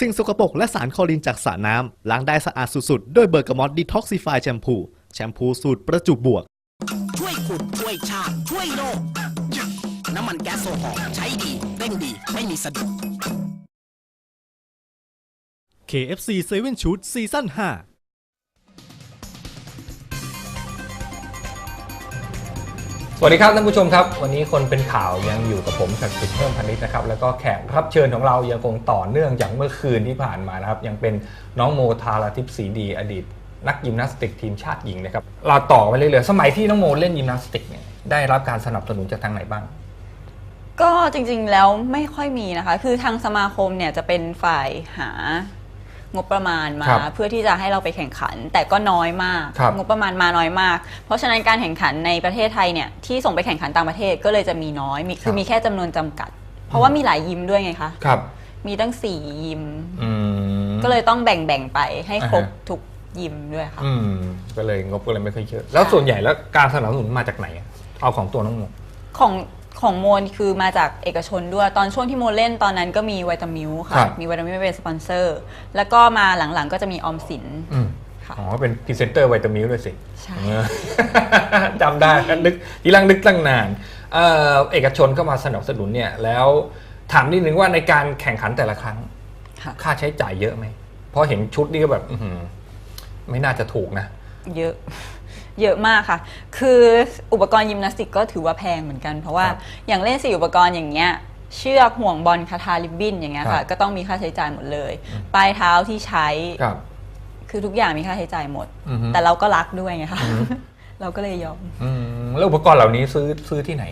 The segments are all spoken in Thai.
สิ่งสกปรกและสารคลอรินจากสระน้ำล้างได้สะอาดสุดๆ ด้วยเบอร์กามอตดีท็อกซิฟายแชมพู แชมพูสูตรประจุบวก ช่วยขุดช่วยชาติช่วยโลก น้ำมันแก๊สโซฮอล์ใช้ดีเร่งดีไม่มีสะดุด KFC 7 Shoot ซีซั่น5 สวัสดีครับท่านผู้ชมครับ วันนี้คนเป็นข่าวยังอยู่กับผมศักดิ์สิทธิ์เพิ่มพันธุ์นะครับแล้วก็แขกรับเชิญของเรายังคงต่อเนื่องจากเมื่อคืนที่ผ่านมานะครับยังเป็นน้องโมทาราทิพย์ศรีดี อดีต นักยิมนาสติกทีมชาติหญิงนะครับเราต่อไปเรื่อยๆสมัยที่น้องโมเล่นยิมนาสติกเนี่ยได้รับการสนับสนุนจากทางไหนบ้าง ก็จริงๆแล้วไม่ค่อยมีนะคะ คือทางสมาคมเนี่ยจะเป็นฝ่ายหา งบประมาณมา ครับเพื่อที่จะให้เราไปแข่งขัน แต่ก็น้อยมาก ครับงบประมาณมาน้อยมาก เพราะฉะนั้นการแข่งขันในประเทศไทยเนี่ยที่ส่งไปแข่งขันต่างประเทศก็เลยจะมีน้อยมีคือมีแค่จำนวนจำกัด เพราะว่ามีหลายยิมด้วยไงคะครับมีตั้งสี่ยิม อืม ก็เลยต้องแบ่งๆไปให้ครบอ่าฮะ ทุกยิมด้วยค่ะ อืมก็เลยงบก็เลยไม่ค่อยเยอะแล้วส่วนใหญ่แล้วการสนับสนุนมาจากไหนอะเอาของตัวน้องโมของ ของโมนคือมาจากเอกชนด้วย ตอนช่วงที่โมเล่นตอนนั้นก็มีวิตามิลครัค่ะบมีวิตามิลเป็นสปอนเซอร์ แล้วก็มาหลังๆก็จะมีออมสิน อืมค่ะอ๋อเป็นพรีเซนเตอร์ไวตามิลด้วยสิใช่ เออ จำได้นึกทีหลังนึกตั้งนานเอ่อเอกชนก็มาสนับสนุนเนี่ย แล้วถามนิดนึงว่าในการแข่งขันแต่ละครั้ง ค่ะ ค่าใช้จ่ายเยอะไหมเพราะเห็นชุดนี่ก็แบบ อื้อหือไม่น่าจะถูกนะ เยอะ เยอะมากค่ะ คืออุปกรณ์ยิมนาสติกก็ถือว่าแพงเหมือนกัน เพราะว่าครับอย่างเล่นสี่อุปกรณ์อย่างเงี้ยเชือกห่วงบอลคาทาลิบบินอย่างเงี้ยครัค่ะบก็ต้องมีค่าใช้จ่ายหมดเลย ปลายเท้าที่ใช้ครับคือทุกอย่างมีค่าใช้จ่ายหมดอือฮึแต่เราก็รักด้วยไงคะเราก็เลยยอมอืมแล้วอุปกรณ์เหล่านี้ซื้อซื้อที่ไหน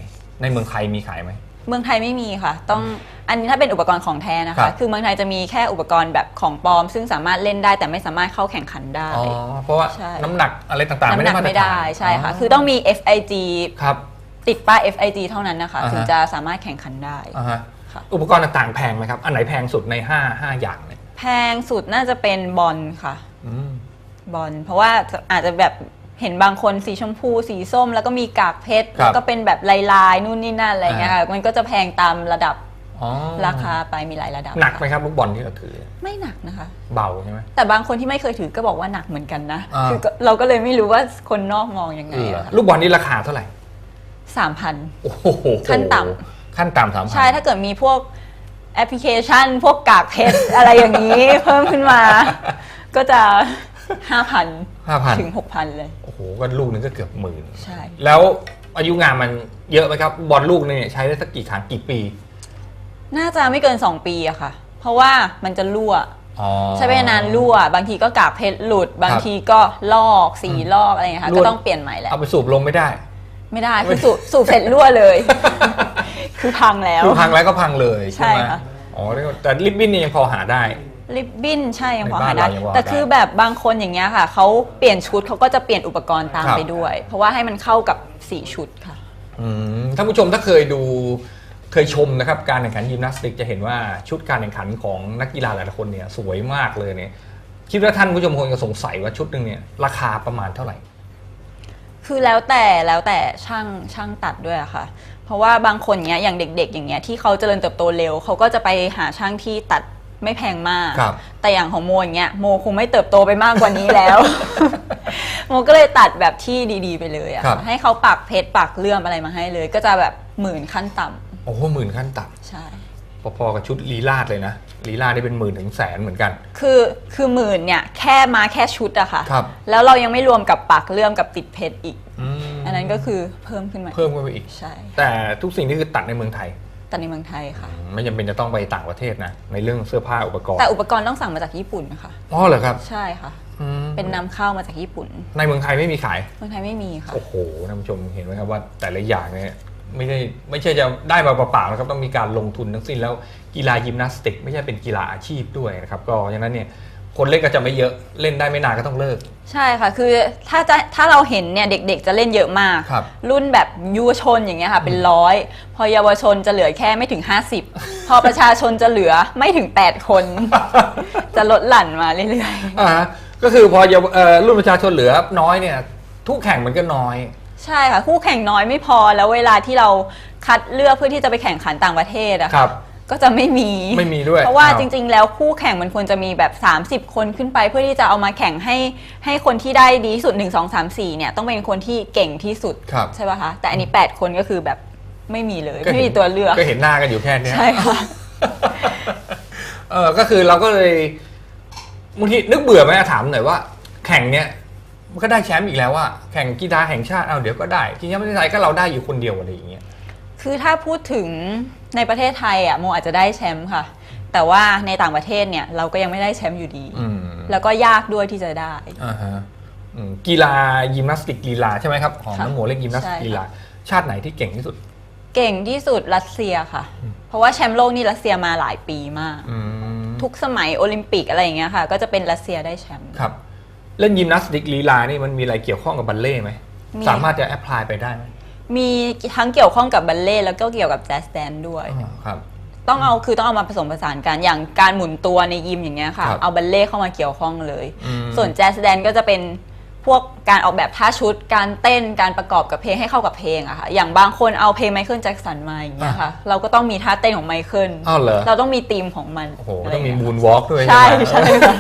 ในเมืองไทยมีขายไหม เมืองไทยไม่มีค่ะ ต้องอันนี้ถ้าเป็นอุปกรณ์ของแท้นะครัคะ บ คือเมืองไทยจะมีแค่อุปกรณ์แบบของปลอม ซึ่งสามารถเล่นได้แต่ไม่สามารถเข้าแข่งขันได้ อ๋อเพราะว่าใช่ น้ำหนักอะไรต่างๆ ไม่น้ำหได้นักมาตรไม่ฐานได้ใช่ค่ะ คือต้องมี FIG ครับ ติดป้าย FIG เท่านั้นนะคะ อ่าฮะ ถึงจะสามารถแข่งขันได้ อ่าฮะค่ะ อุปกรณ์ต่างๆแพงไหมครับ อันไหนแพงสุดในห้าห้าอย่างเนี่ยแพงสุดน่าจะเป็นบอลค่ะ อืม บอลเพราะว่าอาจจะแบบ เห็นบางคนสีชมพูสีส้ม แล้วก็มีกากเพชรครับแล้วก็เป็นแบบลายๆนู่นนี่นั่นอะไรเงี้ยค่ะอ่ามัมันก็จะแพงตามระดับอ๋อราคาไปมีหลายระดับหนักไหมค่ะครับลูกบอลที่เราถือไม่หนักนะคะ เบาใช่ไหม แต่บางคนที่ไม่เคยถือก็บอกว่าหนักเหมือนกันนะอ่า คือก็เราก็เลยไม่รู้ว่าคนนอกมองยังไงเหรอลูกบอลนี่ราคาเท่าไหร่สามพัน โอ้โหขั้นต่ ขั้นต่ำสามพัน ใช่ถ้าเกิดมีพวกแอปพลิเคชัน พวกกากเพชร อะไรอย่างนี้ เพิ่มขึ้นมา ก็จะ ห้าพันห้าพันถึงหกพันเลย โอ้โหก็ลูกหนึงก็เกือบหมื่น ใช่ แล้วอายุงานมันเยอะไหมครับ บอลลูกนึงเนี่ยใช้ได้สักกี่ครั้งกี่ปีน่าจะไม่เกิน2ปีอะค่ะ เพราะว่ามันจะรั่ว อ๋อ ใช้ไปนานรั่ว บางทีก็กากเพชรหลุด บางทีก็ลอกสีลอกอะไรอย่างเงี้ยค่ะรั่ว ก็ต้องเปลี่ยนใหม่แหละ เอาไปสูบลงไม่ได้ ไม่ได้คือสูบสูบเสร็จรั่วเลย คือพังแล้ว คือพังแล้วก็พังเลยใช่ไหมใช่ค่ะ อ๋อแต่ลิปบิ้นนี่ยังพอหาได้ ริบบิ้นใช่ยังพอในบ้าหานได้ เรายังพอหาแต่ได้คือแบบบางคนอย่างเงี้ยค่ะเขาเปลี่ยนชุดเขาก็จะเปลี่ยนอุปกรณ์ตามครับ ไปด้วย เพราะว่าให้มันเข้ากับสีชุดค่ะ อืมท่านผู้ชมถ้าเคยดูเคยชมนะครับการแข่งขันยิมนาสติกจะเห็นว่าชุดการแข่งขันของนักกีฬาหลายๆคนเนี่ยสวยมากเลยเนี่ยคิดว่าท่านผู้ชมคงจะสงสัยว่าชุดหนึ่งเนี่ยราคาประมาณเท่าไหร่ คือแล้วแต่แล้วแต่ช่างช่างตัดด้วยอะค่ะ เพราะว่าบางคนเนี้ยอย่างเด็ก ๆ อย่างเงี้ยที่เขาเจริญเติบโตเร็วเขาก็จะไปหาช่างที่ตัด ไม่แพงมาก ครับ แต่อย่างของโมอย่างเงี้ยโมคงไม่เติบโตไปมากกว่านี้แล้ว โมก็เลยตัดแบบที่ดีๆไปเลยอะครับ ให้เขาปักเพชรปักเลื่อมอะไรมาให้เลย ก็จะแบบหมื่นขั้นต่ำโอ้โหหมื่นขั้นต่ใช่ำพอๆกับชุดลีลาดเลยนะลีลาดนี่เป็นหมื่นถึงแสนเหมือนกัน คือคือหมื่นเนี่ยแค่มาแค่ชุดอะค่ะ ครับ แล้วเรายังไม่รวมกับปักเลื่อมกับติดเพชรอีกอืมอันนั้นก็คือเพิ่มขึ้นมาเพิ่มขึ้นไปอีก ใช่ แต่ทุกสิ่งนี่คือตัดในเมืองไทย แต่ในเมืองไทยค่ะ ไม่จำเป็นจะต้องไปต่างประเทศนะ ในเรื่องเสื้อผ้าอุปกรณ์ แต่อุปกรณ์ต้องสั่งมาจากญี่ปุ่นนะคะอ๋อเหรอครับ ใช่ค่ะอืมเป็นนำเข้ามาจากญี่ปุ่น ในเมืองไทยไม่มีขาย เมืองไทยไม่มีค่ะ โอ้โหท่านผู้ชมเห็นไหมครับว่าแต่ละอย่างเนี่ยไม่ได้ไม่ใช่จะได้มาเปล่าๆนะครับต้องมีการลงทุนทั้งสิ้นแล้วกีฬายิมนาสติก ไม่ใช่เป็นกีฬาอาชีพด้วยนะครับ ก็ฉะนั้นเนี่ย คนเล่นก็จะไม่เยอะเล่นได้ไม่นานก็ต้องเลิก ใช่ค่ะ คือถ้าจะถ้าเราเห็นเนี่ยเด็กๆ จะเล่นเยอะมาก ครับ รุ่นแบบยุวชนอย่างเงี้ยค่ะ เป็นร้อย พอเยาวชนจะเหลือแค่ไม่ถึง 50 พอประชาชนจะเหลือไม่ถึง 8 คน จะลดหลั่นมาเรื่อยอ่าก็คือพอเยาวเอ่อรุ่นประชาชนเหลือน้อยเนี่ยทุกแข่งมันก็น้อย ๆ ใช่ค่ะ คู่แข่งน้อยไม่พอแล้วเวลาที่เราคัดเลือกเพื่อที่จะไปแข่งขันต่างประเทศอะครัค่ะบ ก็จะไม่มีไม่มีด้วยเพราะว่าอ้าว จริง ๆ แล้วคู่แข่งมันควรจะมีแบบ 30 คนขึ้นไป เพื่อที่จะเอามาแข่งให้ให้คนที่ได้ดีที่สุด 1 2 3 4เนี่ยต้องเป็นคนที่เก่งที่สุดครับ ใช่ป่ะคะแต่อันนี้ 8 คนก็คือแบบไม่มีเลยก็ไม่เห็มีนตัวเลือกก็เห็นหน้ากันอยู่แค่เนี้ย ใช่ค่ะ เออก็คือเราก็เลยบางทีนึกเบื่อไหมถามหน่อยว่า แข่งเนี้ยมันก็ได้แชมป์อีกแล้วว่าแข่งกีฬาแห่งชาติเอาเดี๋ยวก็ได้ที่ยังไม่ได้ก็เราได้อยู่คนเดียวอะไรอย่างเงี้ย คือถ้าพูดถึงในประเทศไทยอะโมอาจจะได้แชมป์ค่ะ แต่ว่าในต่างประเทศเนี่ยเราก็ยังไม่ได้แชมป์อยู่ดี อืม แล้วก็ยากด้วยที่จะได้ อ่าฮะอืมกีฬายิมนาสติกกีฬาใช่ไหมครับของค่ะน้องโมเล่นยิมนาสติกใช่ค่ะกีฬาชาติไหนที่เก่งที่สุด เก่งที่สุดรัสเซียค่ะ เพราะว่าแชมป์โลกนี่รัสเซียมาหลายปีมาก อืมทุกสมัยโอลิมปิกอะไรอย่างเงี้ยค่ะ ก็จะเป็นรัสเซียได้แชมป์ ครับ เล่นยิมนาสติกลีลานี่มันมีอะไรเกี่ยวข้องกับบัลเล่ต์ไหมมี สามารถจะแอพพลายไปได้ไหม มีทั้งเกี่ยวข้องกับบัลเล่ต์แล้วก็เกี่ยวกับแจ๊สแดนด้วยอ๋อครับ ต้องเอาคือต้องเอามาผสมผสานกันอย่างการหมุนตัวในยิมอย่างเงี้ยค่ะ ครับเอาบัลเล่ต์เข้ามาเกี่ยวข้องเลย อืม ส่วนแจ๊สแดนก็จะเป็นพวกการออกแบบท่าชุด การเต้นการประกอบกับเพลงให้เข้ากับเพลงอะค่ะอย่างบางคนเอาเพลงไมเคิลแจ็คสันมาอย่างเงี้ยค่ะ เราก็ต้องมีท่าเต้นของไมเคิลอ้าวเหรอ เราต้องมีธีมของมันโอ้โหะไรต้องมีย่าเยมูนวอล์กด้วยใช่ไหมใช่ค่ะ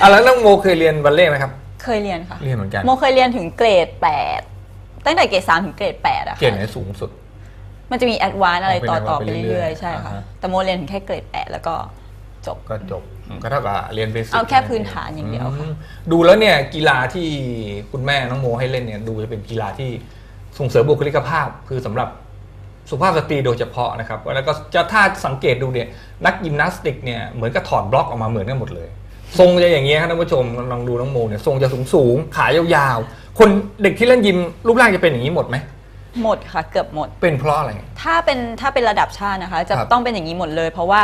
อะแล้วน้องโมเคยเรียนบัลเล่ต์ไหมครับ เคยเรียนค่ะ เรียนเหมือนกัน โมเคยเรียนถึงเกรด 8 ตั้งแต่เกรด3ถึงเกรด8อะเกรดค่ะ ไหนสูงสุด มันจะมีแอดวานซ์อะไรอ๋อเป็นต่อต่อ advance ไปไปเรื่เรื่ออยยๆๆใช่ค่ะ อ่าฮะ แต่โมเรียนถึงแค่เกรด8แล้วก็จบ ก็จบก็เท่ากับเรียนเบสิกเอาแค่พื้นฐานอย่างเดียวค่ะ มดูแล้วเนี่ยกีฬาที่คุณแม่น้องโมให้เล่นเนี่ยดูจะเป็นกีฬาที่ส่งเสริมบุคลิกภาพ คือสำหรับสุภาพสตรีโดยเฉพาะนะครับแล้วก็จะถ้าสังเกตดูเนี่ยนักยิมนาสติกเนี่ยเหมือนกับถอดบล็อกออกมาเหมือนกันหมดเลย ทรงจะอย่างเงี้ยครับท่านผู้ชมลองดูน้องโมเนี่ยทรงจะสูงสูงๆขายาวๆคนเด็กที่เล่นยิมรูปร่างจะเป็นอย่างนี้หมดไหมหมดค่ะเกือบหมด เป็นเพราะอะไร ถ้าเป็นถ้าเป็นระดับชาตินะคะ จะครับต้องเป็นอย่างนี้หมดเลย เพราะว่า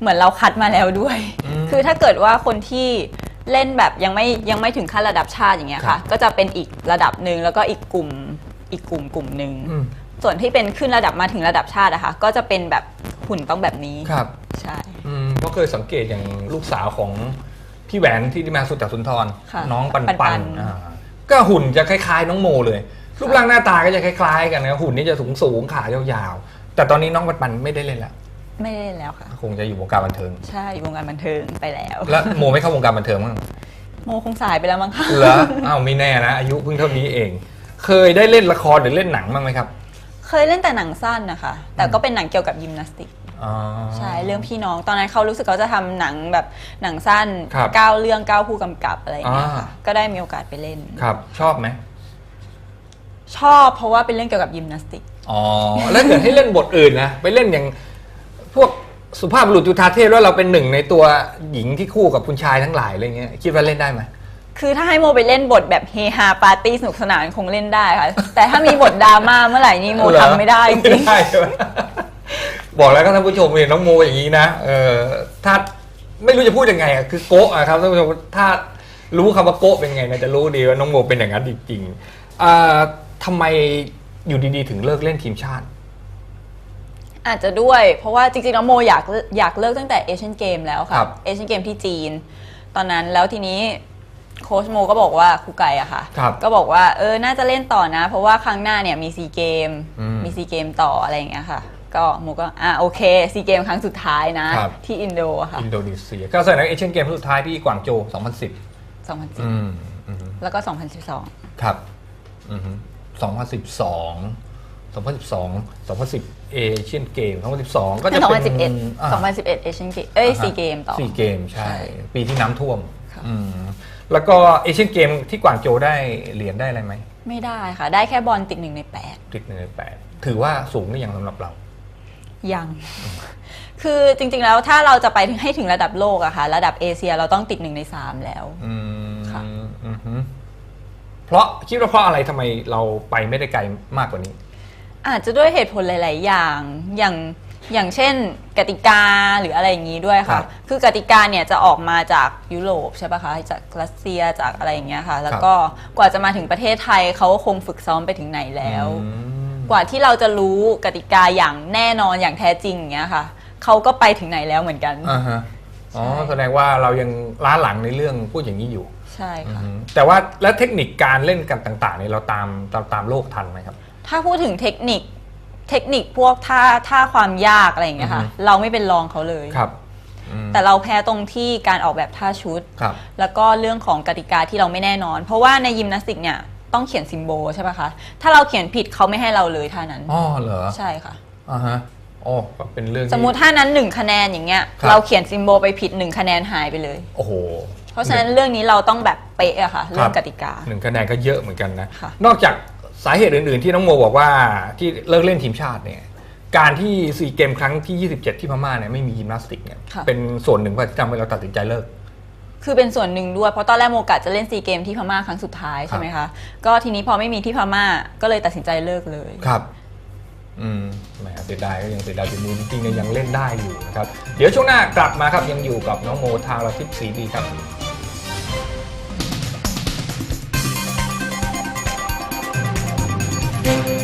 เหมือนเราคัดมาแล้วด้วย อืมคือถ้าเกิดว่าคนที่เล่นแบบยังไม่ยังไม่ถึงขั้นระดับชาติอย่างเงี้ยครัค่ะ บ ก็จะเป็นอีกระดับหนึ่งแล้วก็อีกกลุ่มอีกกลุ่มกลุ่มหนึ่งอืมส่วนที่เป็นขึ้นระดับมาถึงระดับชาติอะค่ะก็จะเป็นแบบหุ่นต้องแบบนี้ครับ ใช่ อืมเพราะเคยสังเกตอย่างลูกสาวของ พี่แหวนที่มาสุดจากสุนทร ค่ะน้องปันปัปันนๆอ่าก็หุ่นจะคล้ายๆ น้องโมเลย รูปร่างหน้าตาก็จะคล้าย ๆ กันนะหุ่นนี่จะสูงสูงๆขายาวๆ แต่ตอนนี้น้องปันปันไม่ได้เล่นแล้วไม่ได้แล้วค่ะ คงจะอยู่วงการบันเทิง ใช่วงการบันเทิงไปแล้ว แล้วโมไม่เข้าวงการบันเทิงมั้างโมคงสายไปแล้วมั้งคะเหรออ้าวไม่แน่นะอายุเพิ่งเท่านี้เอง เคยได้เล่นละครหรือเล่นหนังบ้างไหมครับ เคยเล่นแต่หนังสั้นนะคะ แต่ก็เป็นหนังเกี่ยวกับยิมนาสติก อ๋อ ใช่เรื่องพี่น้องตอนนั้นเขารู้สึกเขาจะทำหนังแบบหนังสั้นครับเก้าเรื่องเก้าผู้กำกับอะไรอย่างเงี้ยอ่า ค่ะก็ได้มีโอกาสไปเล่น ครับชอบไหมชอบเพราะว่าเป็นเรื่องเกี่ยวกับยิมนาสติก อ๋อ แล้วเกิดให้เล่นบทอื่นนะไปเล่นอย่างพวกสุภาพบุรุษจุฑาเทพแล้วเราเป็นหนึ่งในตัวหญิงที่คู่กับคุณชายทั้งหลายอะไรเงี้ยคิดว่าเล่นได้ไหม คือถ้าให้โมไปเล่นบทแบบเฮฮาปาร์ตี้สนุกสนานคงเล่นได้ค่ะ แต่ถ้ามีบทดราม่าเมื่อไหร่นี่โมเหรอทำไม่ได้จริงไม่ได้ใช่ไหม บอกแล้วก็ท่านผู้ชมเห็นน้องโมอย่างนี้นะเออถ้าไม่รู้จะพูดยังไงอะคือโกะอะครับท่านผู้ชมถ้ารู้คำว่าโกะเป็นไงเนี่ยจะรู้ดีว่าน้องโมเป็นอย่างนั้นจริงๆอ่าทำไมอยู่ดีๆ ถึงเลิกเล่นทีมชาติๆอาจจะด้วย เพราะว่าจริงๆแล้วโมอยากอยากเลิกตั้งแต่เอเชียนเกมแล้วครัค่ะบเอเชียนเกมที่จีน ตอนนั้นแล้วทีนี้โค้ชโมก็บอกว่าครูไก่อะค่ะครับก็บอกว่าเออน่าจะเล่นต่อนะ เพราะว่าครั้งหน้าเนี่ยมีซีเกมอืมมีซีเกมต่ออะไรอย่างเงี้ยค่ะ ก็โมก็อะโอเคซีเกมครั้งสุดท้ายนะ ครับ ที่อินโดอะค่ะ อินโดนีเซียก็แสดงว่าเอเชียนเกมสุดท้ายที่กวางโจว2010 2010อืมอืมแล้วก็ 2012 ครับอือฮึ2012 2012 2010เอเชียนเกม2012 ก็จะเป็น2011 2011เอเชียนเกมเอ้ยซีเกมต่อ ซีเกมใช่ ใช่ปีที่น้ำท่วมค่ะ อืมแล้วก็เอเชียนเกมที่กวางโจวได้เหรียญได้อะไรไหมไม่ได้ค่ะ ได้แค่บอลติดหนึ่งในติดหนึ่งในแปดถือว่าสูงหรือยังสำหรับเรา8 ยัง คือจริงๆแล้วถ้าเราจะไปถึงให้ถึงระดับโลกอะค่ะระดับเอเชียเราต้องติดหนึ่งใน3แล้ว อืมค่ะ อือฮึเพราะคิดว่าเพราะอะไรทำไมเราไปไม่ได้ไกลมากกว่านี้ อาจจะด้วยเหตุผลหลาย ๆ อย่าง อย่างอย่างเช่น กติกาหรืออะไรอย่างนี้ด้วยครัค่ะ บคือกติกาเนี่ยจะออกมาจากยุโรปใช่ปะคะ จากรัสเซียจากอะไรอย่างเงี้ยค่ะ แล้วก็กว่าจะมาถึงประเทศไทยเขาก็คงฝึกซ้อมไปถึงไหนแล้ว อืม กว่าที่เราจะรู้กติกาอย่างแน่นอนอย่างแท้จริงอย่างเงี้ยค่ะเขาก็ไปถึงไหนแล้วเหมือนกัน อ่าฮะอ๋อใช่แสดงว่าเรายังล้าหลังในเรื่องพูดอย่างนี้อยู่ ใช่ค่ะ อืมแต่ว่าแล้วเทคนิคการเล่นกันต่างๆเนี่ยเราตามตามตามโลกทันไหมครับ ถ้าพูดถึงเทคนิคเทคนิคพวกท่าท่าความยากอะไรอย่างเงี้ยค่ะ อือฮึ เราไม่เป็นรองเขาเลย ครับอืมแต่เราแพ้ตรงที่การออกแบบท่าชุด ครับ แล้วก็เรื่องของกติกาที่เราไม่แน่นอน เพราะว่าในยิมนาสติกเนี่ย ต้องเขียนซิมโบลใช่ปะคะ ถ้าเราเขียนผิดเขาไม่ให้เราเลยท่านั้น อ๋อเหรอใช่ค่ะ อ่าฮะโอ้ก็เป็นเรื่องที่ สมมุติท่านั้นหนึ่งคะแนนอย่างเงี้ย ครับ เราเขียนซิมโบลไปผิดหนึ่งคะแนนหายไปเลย โอ้โห เพราะฉะนั้นเรื่องนี้เราต้องแบบเป๊ะอะค่ะ เรื่องกติกา หนึ่งคะแนนก็เยอะเหมือนกันนะ ค่ะ นอกจากสาเหตุอื่น ๆ ที่น้องโมบอกว่าที่เลิกเล่นทีมชาติเนี่ย การที่ซีเกมครั้งที่ 27 ที่พม่าเนี่ยไม่มียิมนาสติกเนี่ย ค่ะ เป็นส่วนหนึ่งที่ทำให้เราตัดสินใจเลิก คือเป็นส่วนหนึ่งด้วยเพราะตอนแรกโมกะจะเล่นซีเกมที่พม่าครั้งสุดท้ายใช่ไหมคะก็ทีนี้พอไม่มีที่พม่าก็เลยตัดสินใจเลิกเลยครับอืมแหมเสียดายก็ยังเสียดายจุดนี้จริงๆเนี่ยยังเล่นได้อยู่นะครับเดี๋ยวช่วงหน้ากลับมาครับยังอยู่กับน้องโมทางเราทิพย์สีดีครับเ